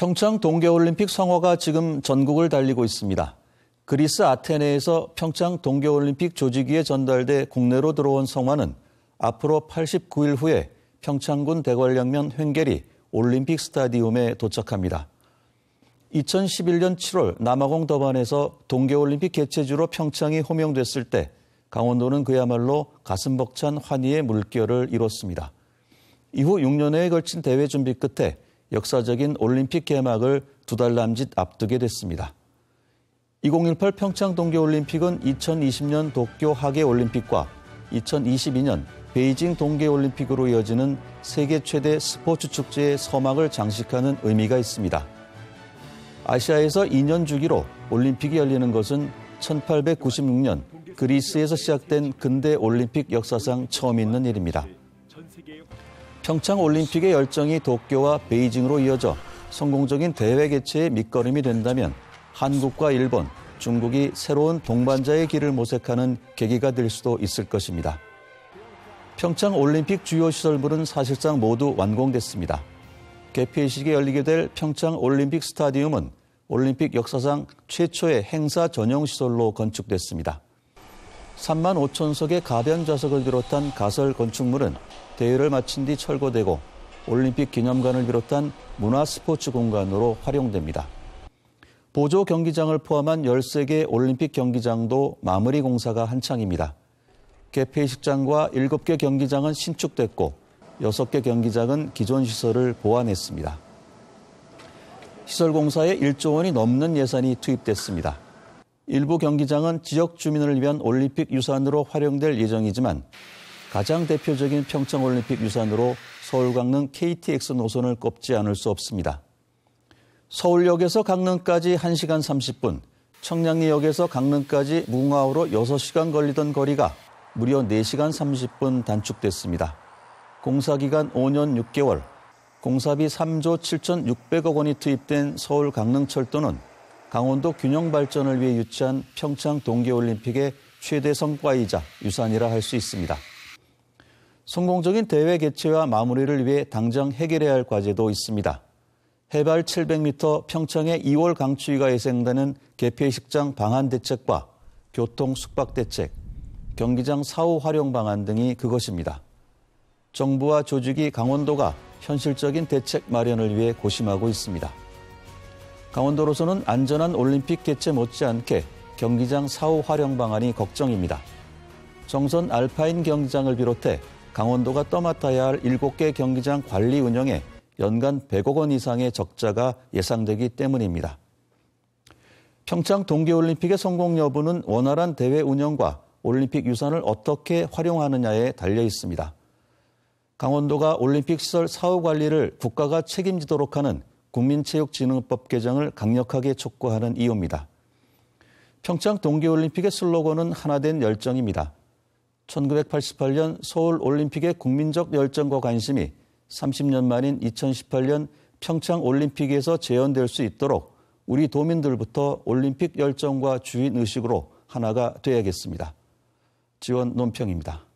평창 동계올림픽 성화가 지금 전국을 달리고 있습니다. 그리스 아테네에서 평창 동계올림픽 조직위에 전달돼 국내로 들어온 성화는 앞으로 89일 후에 평창군 대관령면 횡계리 올림픽 스타디움에 도착합니다. 2011년 7월 남아공 더반에서 동계올림픽 개최지로 평창이 호명됐을 때 강원도는 그야말로 가슴 벅찬 환희의 물결을 이뤘습니다. 이후 6년여에 걸친 대회 준비 끝에 역사적인 올림픽 개막을 두 달 남짓 앞두게 됐습니다. 2018 평창 동계올림픽은 2020년 도쿄 하계올림픽과 2022년 베이징 동계올림픽으로 이어지는 세계 최대 스포츠 축제의 서막을 장식하는 의미가 있습니다. 아시아에서 2년 주기로 올림픽이 열리는 것은 1896년 그리스에서 시작된 근대 올림픽 역사상 처음 있는 일입니다. 평창 올림픽의 열정이 도쿄와 베이징으로 이어져 성공적인 대회 개최의 밑거름이 된다면 한국과 일본, 중국이 새로운 동반자의 길을 모색하는 계기가 될 수도 있을 것입니다. 평창 올림픽 주요 시설물은 사실상 모두 완공됐습니다. 개폐식에 열리게 될 평창 올림픽 스타디움은 올림픽 역사상 최초의 행사 전용 시설로 건축됐습니다. 3만 5천 석의 가변 좌석을 비롯한 가설 건축물은 대회를 마친 뒤 철거되고 올림픽 기념관을 비롯한 문화 스포츠 공간으로 활용됩니다. 보조 경기장을 포함한 13개 올림픽 경기장도 마무리 공사가 한창입니다. 개폐식장과 7개 경기장은 신축됐고 6개 경기장은 기존 시설을 보완했습니다. 시설 공사에 1조 원이 넘는 예산이 투입됐습니다. 일부 경기장은 지역 주민을 위한 올림픽 유산으로 활용될 예정이지만 가장 대표적인 평창 올림픽 유산으로 서울 강릉 KTX 노선을 꼽지 않을 수 없습니다. 서울역에서 강릉까지 1시간 30분, 청량리역에서 강릉까지 무궁화호로 6시간 걸리던 거리가 무려 4시간 30분 단축됐습니다. 공사기간 5년 6개월, 공사비 3조 7,600억 원이 투입된 서울 강릉철도는 강원도 균형 발전을 위해 유치한 평창 동계올림픽의 최대 성과이자 유산이라 할 수 있습니다. 성공적인 대회 개최와 마무리를 위해 당장 해결해야 할 과제도 있습니다. 해발 700m 평창의 2월 강추위가 예상되는 개폐식장 방한 대책과 교통 숙박 대책, 경기장 사후 활용 방안 등이 그것입니다. 정부와 조직이 강원도가 현실적인 대책 마련을 위해 고심하고 있습니다. 강원도로서는 안전한 올림픽 개최 못지않게 경기장 사후 활용 방안이 걱정입니다. 정선 알파인 경기장을 비롯해 강원도가 떠맡아야 할 7개 경기장 관리 운영에 연간 100억 원 이상의 적자가 예상되기 때문입니다. 평창 동계올림픽의 성공 여부는 원활한 대회 운영과 올림픽 유산을 어떻게 활용하느냐에 달려 있습니다. 강원도가 올림픽 시설 사후 관리를 국가가 책임지도록 하는 국민체육진흥법 개정을 강력하게 촉구하는 이유입니다. 평창 동계올림픽의 슬로건은 하나된 열정입니다. 1988년 서울 올림픽의 국민적 열정과 관심이 30년 만인 2018년 평창 올림픽에서 재현될 수 있도록 우리 도민들부터 올림픽 열정과 주인 의식으로 하나가 되어야겠습니다. 지원 논평입니다.